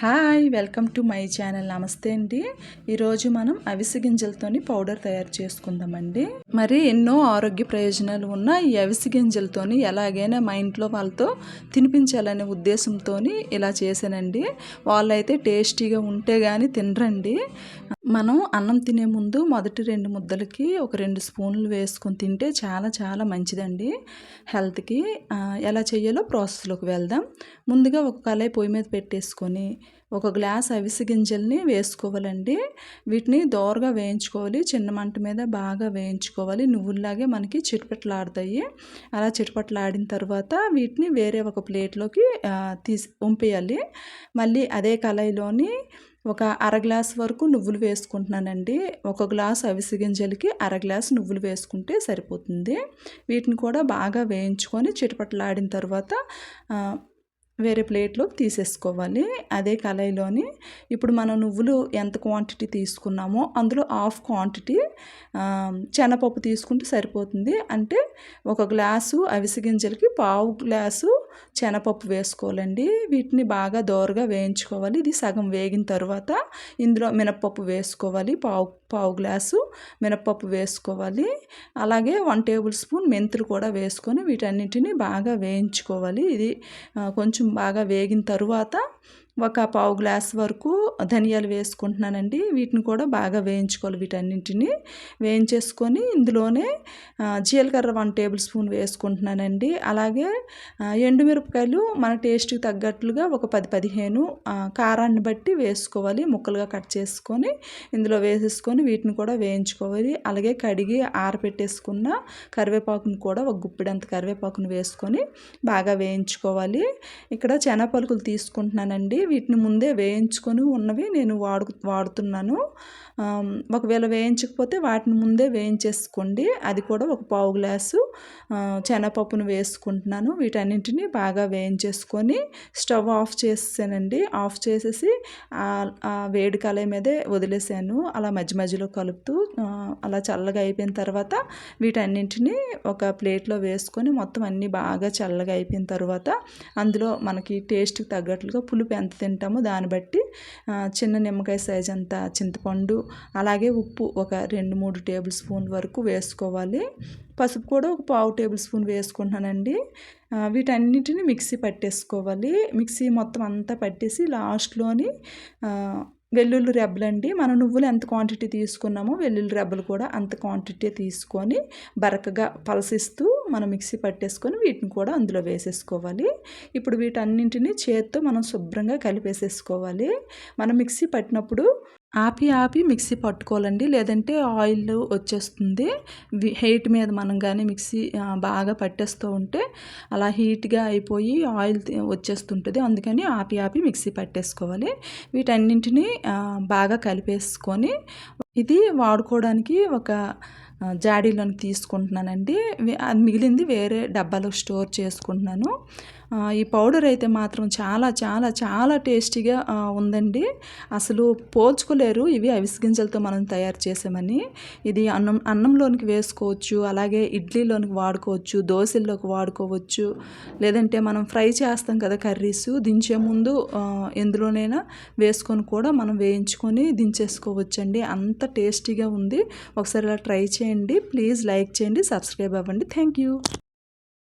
Hi welcome to my channel. నమస్తే అండి. ఈరోజు మనం అవిసె గింజలతోని పౌడర్ తయారు చేసుకుందామండి. మరి ఎన్నో ఆరోగ్య ప్రయోజనాలు ఉన్న ఈ అవిసె గింజలతోని ఎలాగైనా మా ఇంట్లో వాళ్ళతో తినిపించాలనే ఉద్దేశంతో ఇలా చేశానండి. వాళ్ళైతే టేస్టీగా ఉంటే కానీ తినరండి. మనం అన్నం తినే ముందు మొదటి రెండు ముద్దలకి ఒక రెండు స్పూన్లు వేసుకొని తింటే చాలా చాలా మంచిదండి హెల్త్కి. ఎలా చేయాలో ప్రాసెస్లోకి వెళ్దాం. ముందుగా ఒక కళాయి పొయ్యి మీద పెట్టేసుకొని ఒక గ్లాస్ అవిసె గింజల్ని వేసుకోవాలండి. వీటిని దోరగా వేయించుకోవాలి చిన్న మంట మీద బాగా వేయించుకోవాలి. నువ్వుల్లాగే మనకి చిటపట్లాడతాయి. అలా చిటపట్లాడిన తర్వాత వీటిని వేరే ఒక ప్లేట్లోకి తీసి పంపేయాలి మళ్ళీ అదే కళాయిలోని ఒక అర గ్లాస్ వరకు నువ్వులు వేసుకుంటున్నానండి. ఒక గ్లాస్ అవిసె గింజలకి అర గ్లాస్ నువ్వులు వేసుకుంటే సరిపోతుంది. వీటిని కూడా బాగా వేయించుకొని చిటపట్లాడిన తర్వాత వేరే ప్లేట్లోకి తీసేసుకోవాలి. అదే కళాయిలోని ఇప్పుడు మనం నువ్వులు ఎంత క్వాంటిటీ తీసుకున్నామో అందులో హాఫ్ క్వాంటిటీ శనగపప్పు తీసుకుంటే సరిపోతుంది. అంటే ఒక గ్లాసు అవిసె గింజలకి పావు గ్లాసు శనగపప్పు వేసుకోవాలండి. వీటిని బాగా దోరగా వేయించుకోవాలి. ఇది సగం వేగిన తర్వాత ఇందులో మినప్పప్పు వేసుకోవాలి. పావు పావు గ్లాసు మినప్పప్పు వేసుకోవాలి. అలాగే వన్ టేబుల్ స్పూన్ మెంతులు కూడా వేసుకొని వీటన్నిటిని బాగా వేయించుకోవాలి. ఇది కొంచెం బాగా వేగిన తరువాత ఒక పావు గ్లాస్ వరకు ధనియాలు వేసుకుంటున్నానండి. వీటిని కూడా బాగా వేయించుకోవాలి వీటన్నింటిని. వేయించేసుకొని ఇందులోనే జీలకర్ర వన్ టేబుల్ స్పూన్ వేసుకుంటున్నానండి. అలాగే ఎండుమిరపకాయలు మన టేస్ట్కి తగ్గట్లుగా ఒక పది పదిహేను కారాన్ని బట్టి వేసుకోవాలి. ముక్కలుగా కట్ చేసుకొని ఇందులో వేసేసుకొని వీటిని కూడా వేయించుకోవాలి. అలాగే కడిగి ఆరపెట్టేసుకున్న కరివేపాకుని కూడా ఒక గుప్పిడంత కరివేపాకుని వేసుకొని బాగా వేయించుకోవాలి. ఇక్కడ పలుకులు తీసుకుంటున్నానండి. వీటిని ముందే వేయించుకొని ఉన్నవి నేను వాడు వాడుతున్నాను. ఒకవేళ వేయించకపోతే వాటిని ముందే వేయించేసుకోండి. అది కూడా ఒక పావు గ్లాసు శనగపప్పును వేసుకుంటున్నాను. వీటన్నింటిని బాగా వేయించేసుకొని స్టవ్ ఆఫ్ చేసానండి ఆఫ్ చేసేసి వేడి కళాయి మీదే వదిలేసాను. అలా మధ్య మధ్యలో కలుపుతూ అలా చల్లగా అయిపోయిన తర్వాత వీటన్నింటిని ఒక ప్లేట్లో వేసుకొని మొత్తం అన్నీ బాగా చల్లగా అయిపోయిన తర్వాత అందులో మనకి టేస్ట్కి తగ్గట్లుగా పులుపు ఎంత తింటామో. దాన్ని బట్టి చిన్న నిమ్మకాయ సైజ్ అంత చింతపండు అలాగే ఉప్పు ఒక రెండు మూడు టేబుల్ స్పూన్ వరకు వేసుకోవాలి. పసుపు కూడా ఒక పావు టేబుల్ స్పూన్ వేసుకుంటున్నానండి. వీటన్నిటిని మిక్సీ పట్టేసుకోవాలి. మిక్సీ మొత్తం అంతా పట్టేసి లాస్ట్లోని వెల్లుల్లి రెబ్బలండి. మనం నువ్వులు ఎంత క్వాంటిటీ తీసుకున్నామో వెల్లుల్లి రెబ్బలు కూడా అంత క్వాంటిటీ తీసుకొని బరకగా పలసిస్తూ మనం మిక్సీ పట్టేసుకొని వీటిని కూడా అందులో వేసేసుకోవాలి. ఇప్పుడు వీటన్నింటినీ చేత్తో మనం శుభ్రంగా కలిపేసేసుకోవాలి. మనం మిక్సీ పట్టినప్పుడు ఆపి ఆపి మిక్సీ పట్టుకోవాలండి. లేదంటే ఆయిల్ వచ్చేస్తుంది. హీట్ మీద మనం కానీ మిక్సీ బాగా పట్టేస్తూ ఉంటే అలా హీట్గా అయిపోయి ఆయిల్ వచ్చేస్తుంటుంది. అందుకని ఆపి ఆపి మిక్సీ పట్టేసుకోవాలి. వీటన్నింటినీ బాగా కలిపేసుకొని ఇది వాడుకోవడానికి ఒక జాడీలోని తీసుకుంటున్నానండి. అది మిగిలింది వేరే డబ్బాలో స్టోర్ చేసుకుంటున్నాను. ఈ పౌడర్ అయితే మాత్రం చాలా చాలా చాలా టేస్టీగా ఉందండి. అసలు పోల్చుకోలేరు. ఇవి అవిసి గింజలతో మనం తయారు చేసామని. ఇది అన్నం అన్నంలోనికి వేసుకోవచ్చు అలాగే ఇడ్లీలోనికి వాడుకోవచ్చు దోశల్లోకి వాడుకోవచ్చు లేదంటే మనం ఫ్రై చేస్తాం కదా కర్రీస్ దించే ముందు ఎందులోనైనా వేసుకొని కూడా మనం వేయించుకొని దించేసుకోవచ్చండి. అంత టేస్టీగా ఉంది. ఒకసారి ఇలా ట్రై చేయండి. ప్లీజ్ లైక్ చేయండి సబ్స్క్రైబ్ అవ్వండి. Thank you.